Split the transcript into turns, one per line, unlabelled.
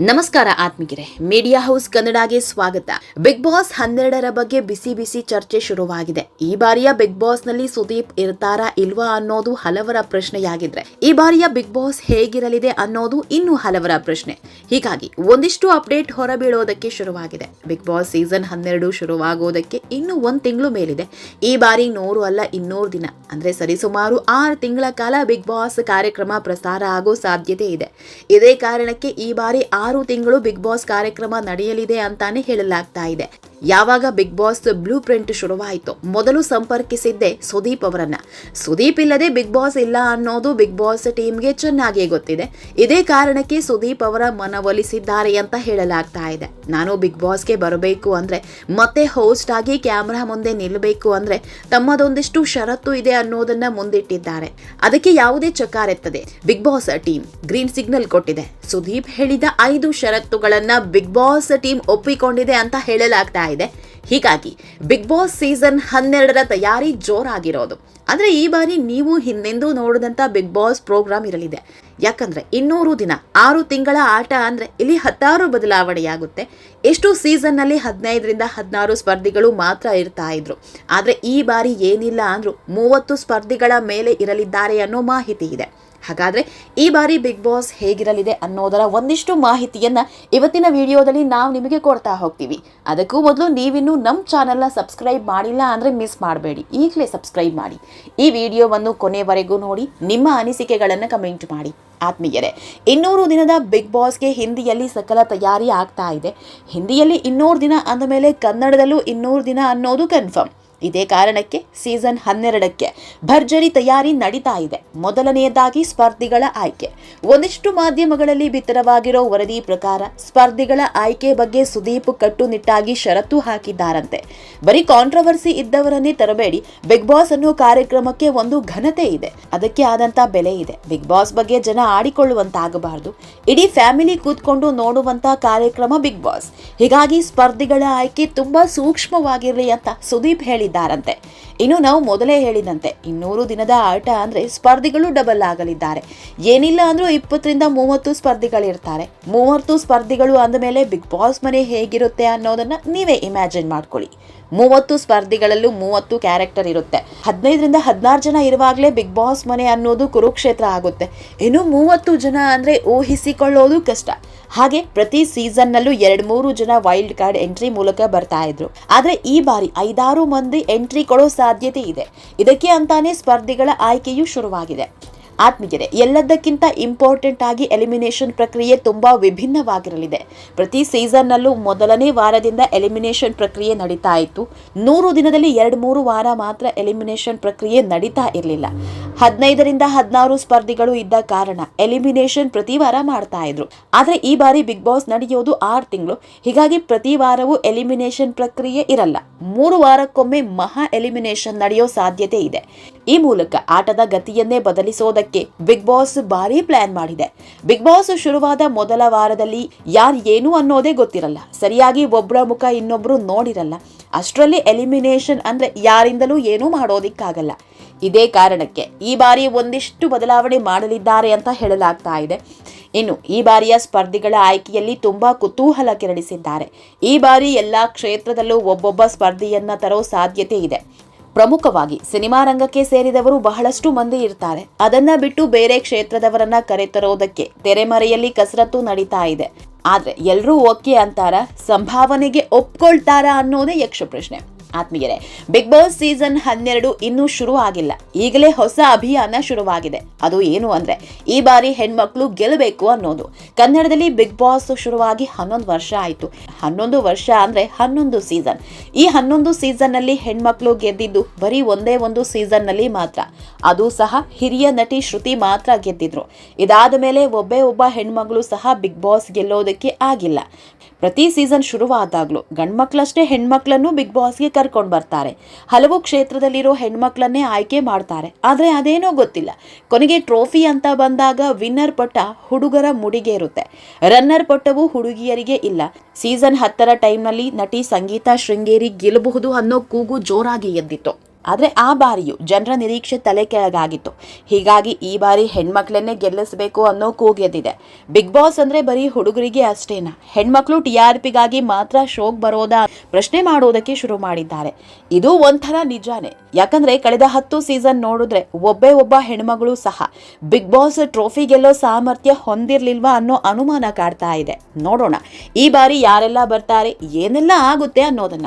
ನಮಸ್ಕಾರ ಆತ್ಮಿಕರೇ media house ಕನ್ನಡಗೆ ಸ್ವಾಗತ. Big boss ಹನ್ನೆರಡರ ಬಗ್ಗೆ ಬಿಸಿ ಬಿಸಿ ಚರ್ಚೆ ಶುರುವಾಗಿದೆ. ಈ ಬಾರಿಯ ಬಿಗ್ ಬಾಸ್ನಲ್ಲಿ ಸುದೀಪ್ ಇರ್ತಾರಾ ಇಲ್ವಾ ಅನ್ನೋದು ಹಲವರ ಪ್ರಶ್ನೆಯಾಗಿದ್ರೆ, ಈ ಬಾರಿಯ ಬಿಗ್ ಬಾಸ್ ಹೇಗಿರಲಿದೆ ಅನ್ನೋದು ಇನ್ನೂ ಹಲವರ ಪ್ರಶ್ನೆ. ಹೀಗಾಗಿ ಒಂದಿಷ್ಟು ಅಪ್ಡೇಟ್ ಹೊರಬೀಳೋದಕ್ಕೆ ಶುರುವಾಗಿದೆ. ಬಿಗ್ ಬಾಸ್ ಸೀಸನ್ ಹನ್ನೆರಡು ಶುರುವಾಗೋದಕ್ಕೆ ಇನ್ನೂ ಒಂದ್ ತಿಂಗಳು ಮೇಲಿದೆ. ಈ ಬಾರಿ ನೂರು ಅಲ್ಲ ಇನ್ನೂರು ದಿನ. ಅಂದ್ರೆ ಸರಿಸುಮಾರು ಆರು ತಿಂಗಳ ಕಾಲ ಬಿಗ್ ಬಾಸ್ ಕಾರ್ಯಕ್ರಮ ಪ್ರಸಾರ ಆಗೋ ಸಾಧ್ಯತೆ ಇದೆ. ಇದೇ ಕಾರಣಕ್ಕೆ ಈ ಬಾರಿ ತಿಂಗಳು ಬಿಗ್ ಬಾಸ್ ಕಾರ್ಯಕ್ರಮ ನಡೆಯಲಿದೆ ಅಂತಾನೆ ಹೇಳಲಾಗ್ತಾ ಇದೆ. ಯಾವಾಗ ಬಿಗ್ ಬಾಸ್ ಬ್ಲೂ ಪ್ರಿಂಟ್ ಶುರುವಾಯಿತು, ಮೊದಲು ಸಂಪರ್ಕಿಸಿದ್ದೆ ಸುದೀಪ್ ಅವರನ್ನ. ಸುದೀಪ್ ಇಲ್ಲದೆ ಬಿಗ್ ಬಾಸ್ ಇಲ್ಲ ಅನ್ನೋದು ಬಿಗ್ ಬಾಸ್ ಟೀಮ್ಗೆ ಚೆನ್ನಾಗಿ ಗೊತ್ತಿದೆ. ಇದೇ ಕಾರಣಕ್ಕೆ ಸುದೀಪ್ ಅವರ ಮನವೊಲಿಸಿದ್ದಾರೆ ಅಂತ ಹೇಳಲಾಗ್ತಾ ಇದೆ. ನಾನು ಬಿಗ್ ಬಾಸ್ಗೆ ಬರಬೇಕು ಅಂದ್ರೆ, ಮತ್ತೆ ಹೋಸ್ಟ್ ಆಗಿ ಕ್ಯಾಮ್ರಾ ಮುಂದೆ ನಿಲ್ಲಬೇಕು ಅಂದ್ರೆ, ತಮ್ಮದೊಂದಿಷ್ಟು ಷರತ್ತು ಇದೆ ಅನ್ನೋದನ್ನ ಮುಂದಿಟ್ಟಿದ್ದಾರೆ. ಅದಕ್ಕೆ ಯಾವುದೇ ಚಕಾರೆತ್ತದೆ Bigg Boss team green signal ಕೊಟ್ಟಿದೆ. ಸುದೀಪ್ ಹೇಳಿದ ಐದು ಷರತ್ತುಗಳನ್ನ ಬಿಗ್ ಬಾಸ್ ಟೀಮ್ ಒಪ್ಪಿಕೊಂಡಿದೆ ಅಂತ ಹೇಳಲಾಗ್ತಾ ಇದೆ. ಹೀಗಾಗಿ ಬಿಗ್ ಬಾಸ್ ಸೀಸನ್ ಹನ್ನೆರಡರ ತಯಾರಿ ಜೋರಾಗಿರೋದು. ಅಂದ್ರೆ ಈ ಬಾರಿ ನೀವು ಹಿಂದೆಂದೂ ನೋಡಿದಂತ ಬಿಗ್ ಬಾಸ್ ಪ್ರೋಗ್ರಾಮ್ ಇರಲಿದೆ. ಯಾಕಂದ್ರೆ ಇನ್ನೂರು ದಿನ, ಆರು ತಿಂಗಳ ಆಟ ಅಂದ್ರೆ ಇಲ್ಲಿ ಹತ್ತಾರು ಬದಲಾವಣೆಯಾಗುತ್ತೆ. ಎಷ್ಟು ಸೀಸನ್ನಲ್ಲಿ ಹದಿನೈದರಿಂದ ಹದಿನಾರು ಸ್ಪರ್ಧಿಗಳು ಮಾತ್ರ ಇರ್ತಾ ಇದ್ರು. ಆದ್ರೆ ಈ ಬಾರಿ ಏನಿಲ್ಲ ಅಂದ್ರೂ ಮೂವತ್ತು ಸ್ಪರ್ಧಿಗಳ ಮೇಲೆ ಇರಲಿದ್ದಾರೆ ಅನ್ನೋ ಮಾಹಿತಿ ಇದೆ. ಹಾಗಾದ್ರೆ ಈ ಬಾರಿ ಬಿಗ್ ಬಾಸ್ ಹೇಗಿರಲಿದೆ ಅನ್ನೋದರ ಒಂದಿಷ್ಟು ಮಾಹಿತಿಯನ್ನು ಇವತ್ತಿನ ವಿಡಿಯೋದಲ್ಲಿ ನಾವು ನಿಮಗೆ ಕೊಡ್ತಾ ಹೋಗ್ತೀವಿ. ಅದಕ್ಕೂ ಮೊದಲು ನೀವಿನ್ನೂ ನಮ್ಮ ಚಾನೆಲ್ನ ಸಬ್ಸ್ಕ್ರೈಬ್ ಮಾಡಿಲ್ಲ ಅಂದರೆ ಮಿಸ್ ಮಾಡಬೇಡಿ. ಈಗಲೇ ಸಬ್ಸ್ಕ್ರೈಬ್ ಮಾಡಿ. ಈ ವಿಡಿಯೋವನ್ನು ಕೊನೆವರೆಗೂ ನೋಡಿ, ನಿಮ್ಮ ಅನಿಸಿಕೆಗಳನ್ನು ಕಮೆಂಟ್ ಮಾಡಿ. ಆತ್ಮೀಯರೇ, ಇನ್ನೂರು ದಿನದ ಬಿಗ್ ಬಾಸ್ಗೆ ಹಿಂದಿಯಲ್ಲಿ ಸಕಲ ತಯಾರಿ ಆಗ್ತಾ ಇದೆ. ಹಿಂದಿಯಲ್ಲಿ ಇನ್ನೂರು ದಿನ ಅಂದಮೇಲೆ ಕನ್ನಡದಲ್ಲೂ ಇನ್ನೂರು ದಿನ ಅನ್ನೋದು ಕನ್ಫರ್ಮ್ ಇದೇ ಕಾರಣಕ್ಕೆ ಸೀಸನ್ ಹನ್ನೆರಡಕ್ಕೆ ಭರ್ಜರಿ ತಯಾರಿ ನಡೀತಾ ಇದೆ. ಮೊದಲನೆಯದಾಗಿ ಸ್ಪರ್ಧಿಗಳ ಆಯ್ಕೆ. ಒಂದಿಷ್ಟು ಮಾಧ್ಯಮಗಳಲ್ಲಿ ಬಿತ್ತರವಾಗಿರೋ ವರದಿ ಪ್ರಕಾರ ಸ್ಪರ್ಧಿಗಳ ಆಯ್ಕೆ ಬಗ್ಗೆ ಸುದೀಪ್ ಕಟ್ಟುನಿಟ್ಟಾಗಿ ಷರತ್ತು ಹಾಕಿದ್ದಾರಂತೆ. ಬರೀ ಕಾಂಟ್ರವರ್ಸಿ ಇದ್ದವರನ್ನೇ ತರಬೇಡಿ. ಬಿಗ್ ಬಾಸ್ ಅನ್ನೋ ಕಾರ್ಯಕ್ರಮಕ್ಕೆ ಒಂದು ಘನತೆ ಇದೆ. ಅದಕ್ಕೆ ಆದಂತ ಬೆಲೆ ಇದೆ. ಬಿಗ್ ಬಾಸ್ ಬಗ್ಗೆ ಜನ ಆಡಿಕೊಳ್ಳುವಂತಾಗಬಾರದು. ಇಡೀ ಫ್ಯಾಮಿಲಿ ಕೂತ್ಕೊಂಡು ನೋಡುವಂತ ಕಾರ್ಯಕ್ರಮ ಬಿಗ್ ಬಾಸ್ ಹೀಗಾಗಿ ಸ್ಪರ್ಧಿಗಳ ಆಯ್ಕೆ ತುಂಬಾ ಸೂಕ್ಷ್ಮವಾಗಿರಲಿ ಅಂತ ಸುದೀಪ್ ಹೇಳಿದ್ದಾರಂತೆ ಇನ್ನು ನಾವು ಮೊದಲೇ ಹೇಳಿದಂತೆ, ಇನ್ನೂರು ದಿನದ ಆಟ ಅಂದ್ರೆ ಸ್ಪರ್ಧಿಗಳು ಡಬಲ್ ಆಗಲಿದ್ದಾರೆ. ಏನಿಲ್ಲ ಅಂದರೂ ಇಪ್ಪತ್ತರಿಂದ ಮೂವತ್ತು ಸ್ಪರ್ಧಿಗಳಿರ್ತಾರೆ. ಮೂವತ್ತು ಸ್ಪರ್ಧಿಗಳು ಅಂದಮೇಲೆ ಬಿಗ್ ಬಾಸ್ ಮನೆ ಹೇಗಿರುತ್ತೆ ಅನ್ನೋದನ್ನ ನೀವೇ ಇಮ್ಯಾಜಿನ್ ಮಾಡ್ಕೊಳ್ಳಿ. ಮೂವತ್ತು ಸ್ಪರ್ಧಿಗಳಲ್ಲೂ ಮೂವತ್ತು ಕ್ಯಾರೆಕ್ಟರ್ ಇರುತ್ತೆ. ಹದಿನೈದರಿಂದ ಹದಿನಾರು ಜನ ಇರುವಾಗಲೇ ಬಿಗ್ ಬಾಸ್ ಮನೆ ಅನ್ನೋದು ಕುರುಕ್ಷೇತ್ರ ಆಗುತ್ತೆ. ಇನ್ನು ಮೂವತ್ತು ಜನ ಅಂದ್ರೆ ಊಹಿಸಿಕೊಳ್ಳೋದು ಕಷ್ಟ. ಹಾಗೆ ಪ್ರತಿ ಸೀಸನ್ನಲ್ಲೂ ಎರಡು ಮೂರು ಜನ ವೈಲ್ಡ್ ಕಾರ್ಡ್ ಎಂಟ್ರಿ ಮೂಲಕ ಬರ್ತಾ ಇದ್ರು. ಆದರೆ ಈ ಬಾರಿ ಐದಾರು ಮಂದಿ ಎಂಟ್ರಿ ಕೊಡೋ ಸಾಧ್ಯತೆ ಇದೆ. ಇದಕ್ಕೆ ಅಂತಾನೆ ಸ್ಪರ್ಧಿಗಳ ಆಯ್ಕೆಯೂ ಶುರುವಾಗಿದೆ. ಆತ್ಮೀಯರೇ, ಎಲ್ಲದಕ್ಕಿಂತ ಇಂಪಾರ್ಟೆಂಟ್ ಆಗಿ ಎಲಿಮಿನೇಷನ್ ಪ್ರಕ್ರಿಯೆ ತುಂಬಾ ವಿಭಿನ್ನವಾಗಿರಲಿದೆ. ಪ್ರತಿ ಸೀಸನ್ನಲ್ಲೂ ಮೊದಲನೇ ವಾರದಿಂದ ಎಲಿಮಿನೇಷನ್ ಪ್ರಕ್ರಿಯೆ ನಡೀತಾ ಇತ್ತು. ನೂರು ದಿನದಲ್ಲಿ ಎರಡು ಮೂರು ವಾರ ಮಾತ್ರ ಎಲಿಮಿನೇಷನ್ ಪ್ರಕ್ರಿಯೆ ನಡೀತಾ ಇರಲಿಲ್ಲ. ಹದಿನೈದರಿಂದ ಹದಿನಾರು ಸ್ಪರ್ಧಿಗಳು ಇದ್ದ ಕಾರಣ ಎಲಿಮಿನೇಷನ್ ಪ್ರತಿ ವಾರ ಮಾಡ್ತಾ ಇದ್ರು. ಆದ್ರೆ ಈ ಬಾರಿ ಬಿಗ್ ಬಾಸ್ ನಡೆಯೋದು ಆರು ತಿಂಗಳು. ಹೀಗಾಗಿ ಪ್ರತಿ ವಾರವೂ ಎಲಿಮಿನೇಷನ್ ಪ್ರಕ್ರಿಯೆ ಇರಲ್ಲ. ಮೂರು ವಾರಕ್ಕೊಮ್ಮೆ ಮಹಾ ಎಲಿಮಿನೇಷನ್ ನಡೆಯೋ ಸಾಧ್ಯತೆ ಇದೆ. ಈ ಮೂಲಕ ಆಟದ ಗತಿಯನ್ನೇ ಬದಲಿಸೋದಕ್ಕೆ ಬಿಗ್ ಬಾಸ್ ಭಾರಿ ಪ್ಲಾನ್ ಮಾಡಿದೆ. ಬಿಗ್ ಬಾಸ್ ಶುರುವಾದ ಮೊದಲ ವಾರದಲ್ಲಿ ಯಾರು ಏನು ಅನ್ನೋದೇ ಗೊತ್ತಿರಲ್ಲ. ಸರಿಯಾಗಿ ಒಬ್ಬರ ಮುಖ ಇನ್ನೊಬ್ರು ನೋಡಿರಲ್ಲ. ಅಷ್ಟರಲ್ಲಿ ಎಲಿಮಿನೇಷನ್ ಅಂದ್ರೆ ಯಾರಿಂದಲೂ ಏನೂ ಮಾಡೋದಿಕ್ಕಾಗಲ್ಲ. ಇದೇ ಕಾರಣಕ್ಕೆ ಈ ಬಾರಿ ಒಂದಿಷ್ಟು ಬದಲಾವಣೆ ಮಾಡಲಿದ್ದಾರೆ ಅಂತ ಹೇಳಲಾಗ್ತಾ ಇದೆ. ಇನ್ನು ಈ ಬಾರಿಯ ಸ್ಪರ್ಧಿಗಳ ಆಯ್ಕೆಯಲ್ಲಿ ತುಂಬಾ ಕುತೂಹಲ ಕೆರಳಿಸಿದ್ದಾರೆ. ಈ ಬಾರಿ ಎಲ್ಲಾ ಕ್ಷೇತ್ರದಲ್ಲೂ ಒಬ್ಬೊಬ್ಬ ಸ್ಪರ್ಧಿಯನ್ನ ತರೋ ಸಾಧ್ಯತೆ ಇದೆ. ಪ್ರಮುಖವಾಗಿ ಸಿನಿಮಾ ರಂಗಕ್ಕೆ ಸೇರಿದವರು ಬಹಳಷ್ಟು ಮಂದಿ ಇರ್ತಾರೆ. ಅದನ್ನ ಬಿಟ್ಟು ಬೇರೆ ಕ್ಷೇತ್ರದವರನ್ನ ಕರೆತರೋದಕ್ಕೆ ತೆರೆಮರೆಯಲ್ಲಿ ಕಸರತ್ತು ನಡೀತಾ ಇದೆ. ಆದ್ರೆ ಎಲ್ರೂ ಓಕೆ ಅಂತಾರ? ಸಂಭಾವನೆಗೆ ಒಪ್ಕೊಳ್ತಾರಾ ಅನ್ನೋದೇ ಯಕ್ಷ ಪ್ರಶ್ನೆ ಆತ್ಮೀಯರೇ ಬಿಗ್ ಬಾಸ್ ಸೀಸನ್ ಹನ್ನೆರಡು ಇನ್ನೂ ಶುರು ಆಗಿಲ್ಲ ಈಗಲೇ ಹೊಸ ಅಭಿಯಾನ ಶುರುವಾಗಿದೆ. ಅದು ಏನು ಅಂದ್ರೆ, ಈ ಬಾರಿ ಹೆಣ್ಮಕ್ಳು ಗೆಲ್ಲಬೇಕು ಅನ್ನೋದು. ಕನ್ನಡದಲ್ಲಿ ಬಿಗ್ ಬಾಸ್ ಶುರುವಾಗಿ ಹನ್ನೊಂದು ವರ್ಷ ಆಯಿತು. ಹನ್ನೊಂದು ವರ್ಷ ಅಂದ್ರೆ ಹನ್ನೊಂದು ಸೀಸನ್ ಈ ಹನ್ನೊಂದು ಸೀಸನ್ನಲ್ಲಿ ಹೆಣ್ಮಕ್ಳು ಗೆದ್ದಿದ್ದು ಬರೀ ಒಂದೇ ಒಂದು ಸೀಸನ್ನಲ್ಲಿ ಮಾತ್ರ. ಅದು ಸಹ ಹಿರಿಯ ನಟಿ ಶ್ರುತಿ ಮಾತ್ರ ಗೆದ್ದಿದ್ರು. ಇದಾದ ಮೇಲೆ ಒಬ್ಬೇ ಒಬ್ಬ ಹೆಣ್ಮಗಳು ಸಹ ಬಿಗ್ ಬಾಸ್ ಗೆಲ್ಲೋದಕ್ಕೆ ಆಗಿಲ್ಲ. ಪ್ರತಿ ಸೀಸನ್ ಶುರುವಾದಾಗಲೂ ಗಂಡ್ಮಕ್ಳಷ್ಟೇ ಹೆಣ್ಮಕ್ಳನ್ನು ಬಿಗ್ ಬಾಸ್ಗೆ ಕರ್ಕೊಂಡು ಬರ್ತಾರೆ. ಹಲವು ಕ್ಷೇತ್ರದಲ್ಲಿರೋ ಹೆಣ್ಮಕ್ಳನ್ನೇ ಆಯ್ಕೆ ಮಾಡ್ತಾರೆ. ಆದರೆ ಅದೇನೋ ಗೊತ್ತಿಲ್ಲ. ಕೊನೆಗೆ ಟ್ರೋಫಿ ಅಂತ ಬಂದಾಗ ವಿನ್ನರ್ ಪಟ್ಟ ಹುಡುಗರ ಮುಡಿಗೆ ಇರುತ್ತೆ ರನ್ನರ್ ಪಟ್ಟವು ಹುಡುಗಿಯರಿಗೆ ಇಲ್ಲ. ಸೀಸನ್ ಹತ್ತರ ಟೈಮ್ನಲ್ಲಿ ನಟಿ ಸಂಗೀತ ಶೃಂಗೇರಿ ಗೆಲ್ಲಬಹುದು ಅನ್ನೋ ಕೂಗು ಜೋರಾಗಿ ಎದ್ದಿತ್ತು. ಆದರೆ ಆ ಬಾರಿಯು ಜನರ ನಿರೀಕ್ಷೆ ತಲೆ ಕೆಳಗಾಗಿತ್ತು. ಹೀಗಾಗಿ ಈ ಬಾರಿ ಹೆಣ್ಮಕ್ಳನ್ನೇ ಗೆಲ್ಲಿಸಬೇಕು ಅನ್ನೋ ಕೂಗೆದಿದೆ ಬಿಗ್ ಬಾಸ್ ಅಂದ್ರೆ ಬರೀ ಹುಡುಗರಿಗೆ ಅಷ್ಟೇನಾ? ಹೆಣ್ಮಕ್ಳು ಟಿ ಆರ್ ಪಿಗಾಗಿ ಮಾತ್ರ ಶೋಕ್ ಬರೋದಾ? ಪ್ರಶ್ನೆ ಮಾಡೋದಕ್ಕೆ ಶುರು ಮಾಡಿದ್ದಾರೆ. ಇದು ಒಂಥರ ನಿಜಾನೇ. ಯಾಕಂದ್ರೆ ಕಳೆದ ಹತ್ತು ಸೀಸನ್ ನೋಡಿದ್ರೆ ಒಬ್ಬೇ ಒಬ್ಬ ಹೆಣ್ಮಗಳು ಸಹ ಬಿಗ್ ಬಾಸ್ ಟ್ರೋಫಿ ಗೆಲ್ಲೋ ಸಾಮರ್ಥ್ಯ ಹೊಂದಿರಲಿಲ್ವಾ ಅನ್ನೋ ಅನುಮಾನ ಕಾಡ್ತಾ ಇದೆ. ನೋಡೋಣ. ಈ ಬಾರಿ ಯಾರೆಲ್ಲ ಬರ್ತಾರೆ? ಏನೆಲ್ಲ ಆಗುತ್ತೆ ಅನ್ನೋದನ್ನ.